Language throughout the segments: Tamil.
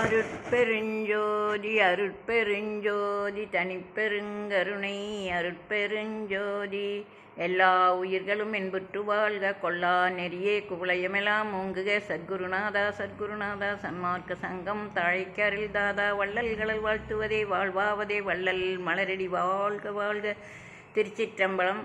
அருட்பெருஞ்சோதி அருட்பெருஞ்சோதி தனிப்பெருங்கருணை அருட்பெருஞ்சோதி. எல்லா உயிர்களும் என்புற்று வாழ்க கொல்லா நெறியே குவளையமெல்லாம் ஓங்குக. சத்குருநாதா சத்குருநாதா சன்மார்க்க சங்கம் தாழைக்கு அருள்தாதா வள்ளல்களை வாழ்த்துவதே வாழ்வாவதே வள்ளல் மலரடி வாழ்க வாழ்க. திருச்சிற்றம்பலம்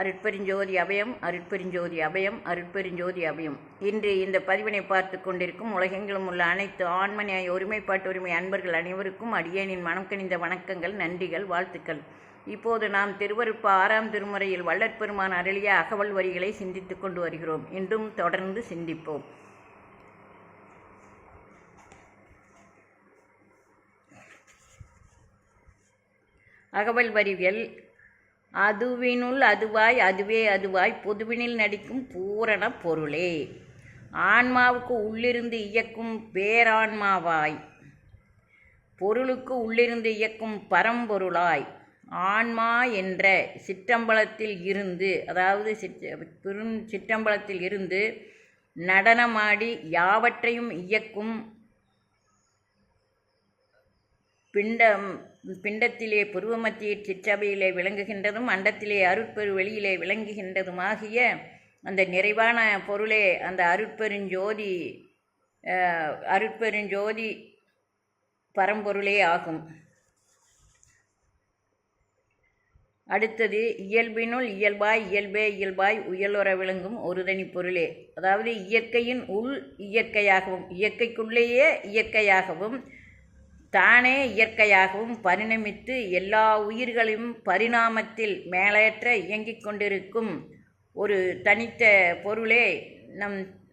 அருட்பெருஞ்சோதி அபயம் அருட்பெருஞ்சோதி அபயம் அருட்பெருஞ்சோதி அபயம். இன்று இந்த பதிவினை பார்த்து கொண்டிருக்கும் உலகெங்கிலும் உள்ள அனைத்து ஆண்மனியாய் ஒருமைப்பாட்டு உரிமை அன்பர்கள் அனைவருக்கும் அடியேனின் மனம் கணிந்த வணக்கங்கள் நன்றிகள் வாழ்த்துக்கள். இப்போது நாம் திருவருப்ப ஆறாம் திருமுறையில் வள்ளற்பெருமான் அருளிய அகவல் வரிகளை சிந்தித்துக் கொண்டு வருகிறோம். இன்றும் தொடர்ந்து சிந்திப்போம். அகவல் வரிகள் அதுவினுள் அதுவாய் அதுவே அதுவாய் பொதுவினில் நடிக்கும் பூரண பொருளே. ஆன்மாவுக்கு உள்ளிருந்து இயக்கும் பேரான்மாவாய். பொருளுக்கு உள்ளிருந்து இயக்கும் பரம்பொருளாய். ஆன்மா என்ற சிற்றம்பலத்தில் இருந்து அதாவது சிற்ற பெரும் சிற்றம்பலத்தில் இருந்து நடனமாடி யாவற்றையும் இயக்கும் பிண்டம் பிண்டத்திலே புருவமத்திய சிற்றபையிலே விளங்குகின்றதும் அண்டத்திலே அருட்பெரு வெளியிலே விளங்குகின்றதுமாகிய அந்த நிறைவான பொருளே அந்த அருட்பெருஞ்சோதி அருட்பெருஞ்சோதி பரம்பொருளே ஆகும். அடுத்தது இயல்பினுள் இயல்பாய் இயல்பே இயல்பாய் உயலுற விளங்கும் ஒரு தனி பொருளே. அதாவது இயற்கையின் உள் இயற்கையாகவும் இயற்கைக்குள்ளேயே இயற்கையாகவும் தானே இயற்கையாகவும் பரிணமித்து எல்லா உயிர்களையும் பரிணாமத்தில் மேலேற்ற இயங்கிக் கொண்டிருக்கும் ஒரு தனித்த பொருளே நம்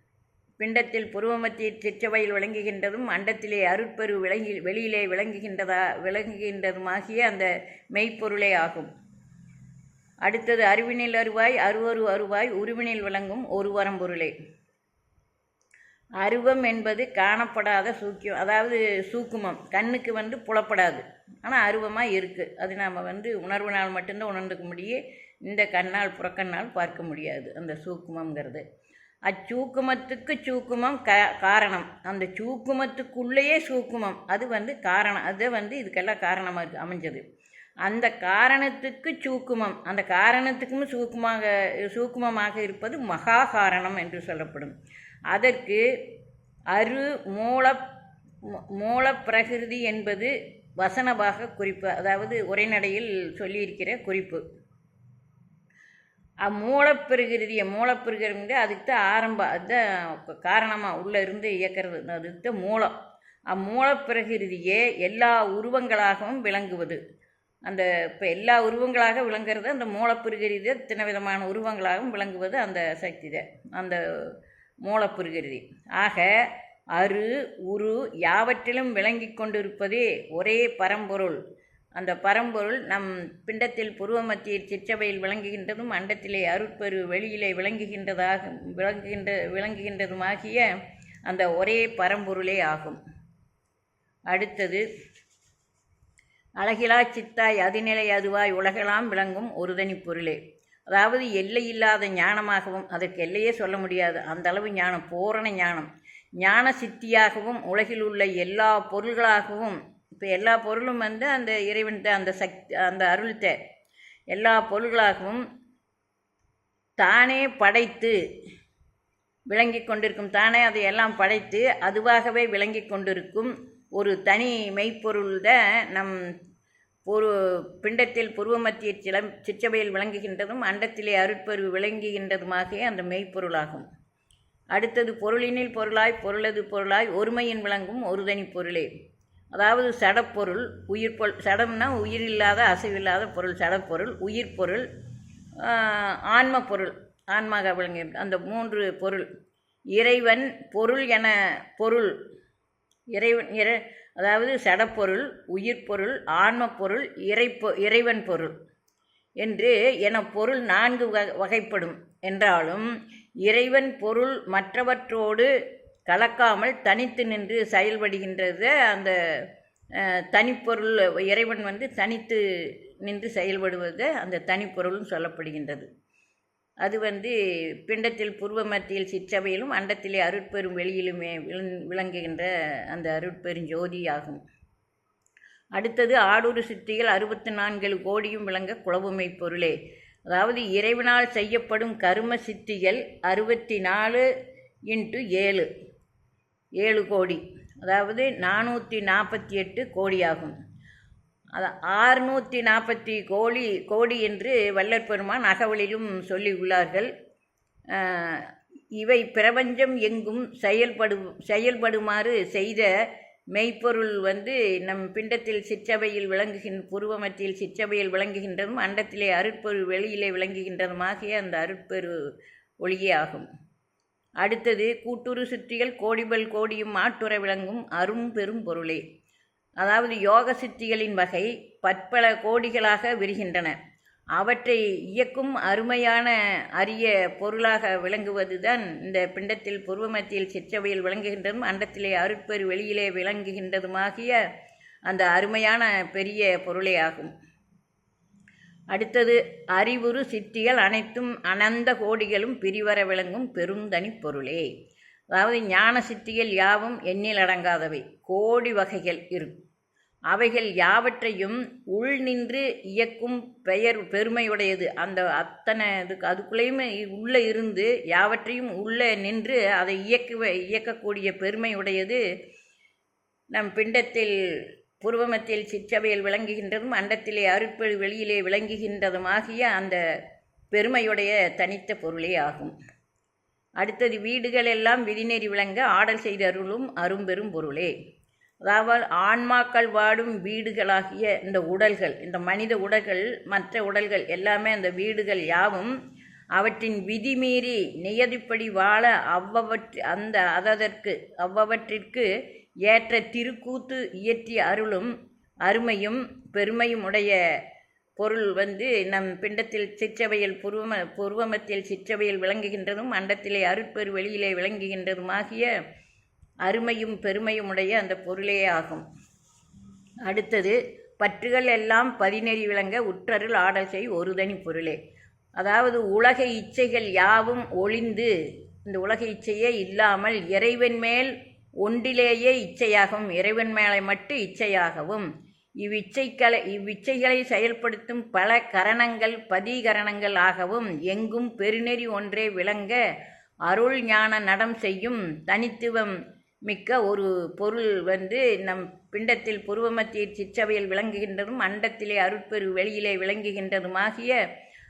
பிண்டத்தில் புருவமத்திய சிற்றவையில் விளங்குகின்றதும் அண்டத்திலே அருட்பெரு விளங்கி வெளியிலே விளங்குகின்றதா விளங்குகின்றதுமாகிய அந்த மெய்ப்பொருளே ஆகும். அடுத்தது அறிவினில் அருவாய் அருவரு அருவாய் உருவினில் விளங்கும் ஒரு வரம்பொருளே அருவம் என்பது காணப்படாத சூக்கியம் அதாவது சூக்குமம். கண்ணுக்கு வந்து புலப்படாது. ஆனால் அருவமாக இருக்குது அது நாம் வந்து உணர்வினால் மட்டும்தான் உணர்ந்துக்க முடியும் இந்த கண்ணால் புறக்கண்ணால் பார்க்க முடியாது அந்த சூக்குமங்கிறது அச்சூக்குமத்துக்கு சூக்குமம் க காரணம். அந்த சூக்குமத்துக்குள்ளேயே சூக்குமம். அது வந்து காரணம் அது வந்து இதுக்கெல்லாம் காரணமாக அமைஞ்சது. அந்த காரணத்துக்கு சூக்குமம். அந்த காரணத்துக்கும் சூக்குமாக சூக்குமமாக இருப்பது மகா காரணம் என்று சொல்லப்படும். அதற்கு அரு மூல மூலப்பிரகிருதி என்பது வசனபாக குறிப்பு அதாவது உரைநடையில் சொல்லியிருக்கிற குறிப்பு. அம்மூலப்பிரகிருதியை மூலப்பிரகிருதி அதுக்கு தான் ஆரம்ப அதுதான் காரணமாக உள்ளே இருந்து இயக்கிறது. அதுக்கு தான் மூலம். அம்மூலப்பிரகிருதியே எல்லா உருவங்களாகவும் விளங்குவது. அந்த இப்போ எல்லா உருவங்களாக விளங்குறது அந்த மூலப்பிரகிருதி இத்தனை விதமான உருவங்களாகவும் விளங்குவது அந்த சக்தி தான். அந்த மூலப்புருகிருதி ஆக அரு உரு யாவற்றிலும் விளங்கி கொண்டிருப்பதே ஒரே பரம்பொருள். அந்த பரம்பொருள் நம் பிண்டத்தில் புருவமத்திய சிற்றவையில் விளங்குகின்றதும் அண்டத்திலே அருட்பெரு வெளியிலே விளங்குகின்றதாக விளங்குகின்ற விளங்குகின்றதுமாகிய அந்த ஒரே பரம்பொருளே ஆகும். அடுத்தது அழகிலா சித்தாய் அதிநிலை அதுவாய் உலகெல்லாம் விளங்கும் ஒருதனி பொருளே. அதாவது எல்லை இல்லாத ஞானமாகவும் அதற்கு எல்லையே சொல்ல முடியாது. அந்த அளவு ஞானம் பூரண ஞானம். ஞான சித்தியாகவும் உலகில் உள்ள எல்லா பொருள்களாகவும் இப்போ எல்லா பொருளும் வந்து அந்த இறைவன்கிட்ட அந்த சக்தி அந்த அருள்கிட்ட எல்லா பொருள்களாகவும் தானே படைத்து விளங்கி கொண்டிருக்கும். தானே அதை எல்லாம் படைத்து அதுவாகவே விளங்கி கொண்டிருக்கும் ஒரு தனி மெய்ப்பொருள்த நம் ஒரு பிண்டத்தில் புருவமத்திய சிலம் சிற்றவையில் விளங்குகின்றதும் அண்டத்திலே அருட்பருவு விளங்குகின்றதுமாகிய அந்த மெய்ப்பொருளாகும். அடுத்தது பொருளினில் பொருளாய் பொருளது பொருளாய் ஒருமையின் விளங்கும் ஒரு தனி பொருளே. அதாவது சடப்பொருள் உயிர் பொருள் சடம்னா உயிரில்லாத அசைவில்லாத பொருள் சடப்பொருள் உயிர் பொருள் ஆன்ம பொருள் ஆன்மாக விளங்கு அந்த மூன்று பொருள். இறைவன் பொருள் என பொருள் இறைவன் இற அதாவது சடப்பொருள் உயிர் பொருள் ஆன்ம பொருள் இறைப்பொ இறைவன் பொருள் என்று என பொருள் நான்கு வகைப்படும். என்றாலும் இறைவன் பொருள் மற்றவற்றோடு கலக்காமல் தனித்து நின்று செயல்படுகின்றது. அந்த தனிப்பொருள் இறைவன் வந்து தனித்து நின்று செயல்படுவது அந்த தனிப்பொருள்னு சொல்லப்படுகின்றது. அது வந்து பிண்டத்தில் பூர்வ மத்தியில் சிற்றவையிலும் அண்டத்திலே அருட்பெரும் வெளியிலுமே விளங் விளங்குகின்ற அந்த அருட்பெருஞ்சோதி ஆகும் அடுத்தது ஆடூர் சித்திகள் அறுபத்தி நான்கு கோடியும் விளங்க குளவுமை பொருளே. அதாவது இறைவனால் செய்யப்படும் கரும சித்திகள் அறுபத்தி நாலு இன்ட்டு ஏழு ஏழு கோடி. அதாவது நானூற்றி நாற்பத்தி எட்டு கோடியாகும். அது ஆறுநூற்றி நாற்பத்தி கோடி கோடி என்று வள்ளற் பெருமான் அகவலிலும் சொல்லி உள்ளார்கள் இவை பிரபஞ்சம் எங்கும் செயல்படு செயல்படுமாறு செய்த மெய்ப்பொருள் வந்து நம் பிண்டத்தில் சிற்றவையில் விளங்குகின்ற புருவமத்தில் சிற்றவையில் விளங்குகின்றதும் அண்டத்திலே அருட்பெரு வெளியிலே விளங்குகின்றதுமாகிய அந்த அருட்பெரு ஒளியே ஆகும். அடுத்தது கூட்டுரு சுற்றிகள் கோடிபல் கோடியும் மாட்டுற விளங்கும் அரும் பெரும் பொருளே. அதாவது யோக சித்திகளின் வகை பற்பல கோடிகளாக விரிகின்றன. அவற்றை இயக்கும் அருமையான அரிய பொருளாக விளங்குவதுதான் இந்த பிண்டத்தில் பூர்வமத்தியில் சிற்றவையில் விளங்குகின்றதும் அண்டத்திலே அருட்பெரு வெளியிலே விளங்குகின்றதுமாகிய அந்த அருமையான பெரிய பொருளே ஆகும். அடுத்தது அறிவுறு சித்திகள் அனைத்தும் அனந்த கோடிகளும் பிரிவர விளங்கும் பெருந்தனி பொருளே. அதாவது ஞான சித்திகள் யாவும் எண்ணில் அடங்காதவை. கோடி வகைகள் இருக்கும் அவைகள் யாவற்றையும் உள் நின்று இயக்கும் பெயர் பெருமையுடையது. அந்த அத்தனை இதுக்கு அதுக்குள்ளேயுமே உள்ளே இருந்து யாவற்றையும் உள்ளே நின்று அதை இயக்க இயக்கக்கூடிய பெருமையுடையது. நம் பிண்டத்தில் பூர்வமத்தில் சிற்றவையில் விளங்குகின்றதும் அண்டத்திலே அருட்பெழு வெளியிலே விளங்குகின்றதுமாகிய அந்த பெருமையுடைய தனித்த பொருளே ஆகும். அடுத்தது வீடுகள் எல்லாம் விதிநெறி விளங்க ஆடல் செய்த அருளும் அரும்பெரும் பொருளே. அதாவது ஆன்மாக்கள் வாடும் வீடுகளாகிய இந்த உடல்கள் இந்த மனித உடல்கள் மற்ற உடல்கள் எல்லாமே அந்த வீடுகள் யாவும் அவற்றின் விதிமீறி நியதிப்படி வாழ அவ்வவற்று அந்த அததற்கு அவ்வவற்றிற்கு ஏற்ற திருக்கூத்து இயற்றிய அருளும் அருமையும் பெருமையும் உடைய பொருள் வந்து நம் பிண்டத்தில் சிற்றவையில் புருவம புருவமத்தில் சிற்றவையில் விளங்குகின்றதும் அண்டத்திலே அருட்பெரு வெளியிலே விளங்குகின்றதுமாகிய அருமையும் பெருமையும் உடைய அந்த பொருளே ஆகும். அடுத்தது பற்றுகள் எல்லாம் பதினெறி விளங்க உற்றருள் ஆடல் செய் ஒருதனி பொருளே. அதாவது உலக இச்சைகள் யாவும் ஒளிந்து இந்த உலக இச்சையே இல்லாமல் இறைவன் மேல் ஒன்றிலேயே இச்சையாகவும் இறைவன் மேலே மட்டும் இச்சையாகவும் இவ்விச்சைகளை இவ்விச்சைகளை செயல்படுத்தும் பல கரணங்கள் பதிகரணங்கள் ஆகவும் எங்கும் பெருநெறி ஒன்றே விளங்க அருள் ஞான நடம் செய்யும் தனித்துவம் மிக்க ஒரு பொருள் வந்து நம் பிண்டத்தில் புருவமத்திய சிச்சபையில் விளங்குகின்றதும் அண்டத்திலே அருட்பெரு வெளியிலே விளங்குகின்றதுமாகிய